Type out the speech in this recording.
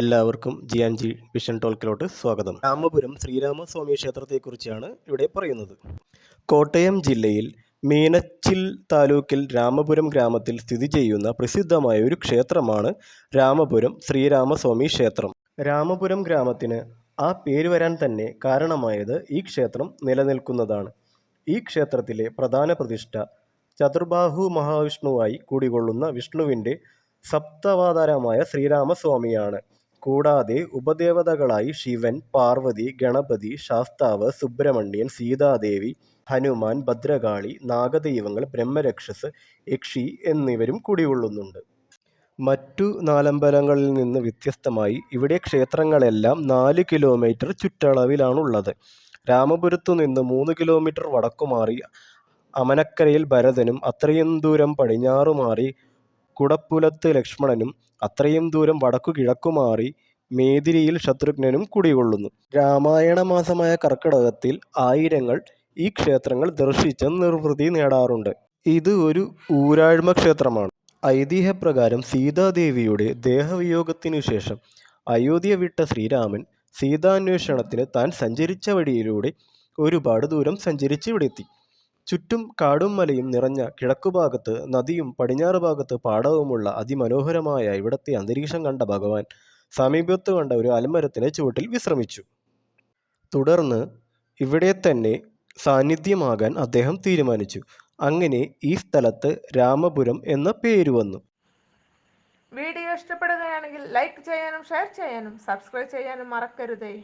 എല്ലാവർക്കും G and G vision ടോൾക്കിലോട്ട് സ്വാഗതം. രാമപുരം ശ്രീരാമസ്വാമി ക്ഷേത്രത്തെക്കുറിച്ചാണ് ഇവിടെ പറയുന്നത്. കോട്ടയം ജില്ലയിൽ മീനച്ചിൽ താലൂക്കിൽ രാമപുരം ഗ്രാമത്തിൽ സ്ഥിതി ചെയ്യുന്ന പ്രസിദ്ധമായ ഒരു ക്ഷേത്രമാണ് രാമപുരം ശ്രീരാമസ്വാമി ക്ഷേത്രം. രാമപുരം ഗ്രാമത്തിന് ആ പേര് വരാൻ തന്നെ കാരണമായത് ഈ ക്ഷേത്രം നിലനിൽക്കുന്നതാണ്. ഈ ക്ഷേത്രത്തിലെ പ്രധാന പ്രതിഷ്ഠ ചതുർബാഹു മഹാവിഷ്ണുവായി കൂടികൊള്ളുന്ന വിഷ്ണുവിന്റെ സപ്തവാതാരമായ ശ്രീരാമസ്വാമിയാണ്. കൂടാതെ ഉപദേവതകളായി ശിവൻ പാർവതി ഗണപതി ശാസ്താവ് സുബ്രഹ്മണ്യൻ സീതാദേവി ഹനുമാൻ ഭദ്രകാളി നാഗദൈവങ്ങൾ ബ്രഹ്മരക്ഷസ് യക്ഷി എന്നിവരും കുടികൊള്ളുന്നുണ്ട്. മറ്റു നാലമ്പലങ്ങളിൽ നിന്ന് വ്യത്യസ്തമായി ഇവിടെ ക്ഷേത്രങ്ങളെല്ലാം നാല് കിലോമീറ്റർ ചുറ്റളവിലാണുള്ളത്. രാമപുരത്തു നിന്ന് മൂന്ന് കിലോമീറ്റർ വടക്കുമാറി അമനക്കരയിൽ ഭരതനും അത്രയും ദൂരം പടിഞ്ഞാറു മാറി കുടപ്പുലത്ത് ലക്ഷ്മണനും അത്രയും ദൂരം വടക്കു കിഴക്കുമാറി മേതിരിയിൽ ശത്രുഘ്നനും കുടികൊള്ളുന്നു. രാമായണ മാസമായ കർക്കിടകത്തിൽ ആയിരങ്ങൾ ഈ ക്ഷേത്രങ്ങൾ ദർശിച്ച് നിർവൃതി നേടാറുണ്ട്. ഇത് ഒരു ഊരാഴ്മ ക്ഷേത്രമാണ്. ഐതിഹ്യപ്രകാരം സീതാദേവിയുടെ ദേഹവിയോഗത്തിനു ശേഷം അയോധ്യ വിട്ട ശ്രീരാമൻ സീതാന്വേഷണത്തിന് താൻ സഞ്ചരിച്ച വഴിയിലൂടെ ഒരുപാട് ദൂരം സഞ്ചരിച്ച് ഇവിടെ എത്തി ചുറ്റും കാടും മലയും നിറഞ്ഞ കിഴക്കുഭാഗത്ത് നദിയും പടിഞ്ഞാറ് ഭാഗത്ത് പാടവുമുള്ള അതിമനോഹരമായ ഇവിടത്തെ അന്തരീക്ഷം കണ്ട ഭഗവാൻ സമീപത്ത് കണ്ട ഒരു അലമരത്തിലെ ചുവട്ടിൽ വിശ്രമിച്ചു. തുടർന്ന് ഇവിടെ തന്നെ സാന്നിധ്യമാകാൻ അദ്ദേഹം തീരുമാനിച്ചു. അങ്ങനെ ഈ സ്ഥലത്ത് രാമപുരം എന്ന പേര് വന്നു. വീഡിയോ ഇഷ്ടപ്പെടുകയാണെങ്കിൽ ലൈക്ക് ചെയ്യാനും ഷെയർ ചെയ്യാനും സബ്സ്ക്രൈബ് ചെയ്യാനും മറക്കരുതേ.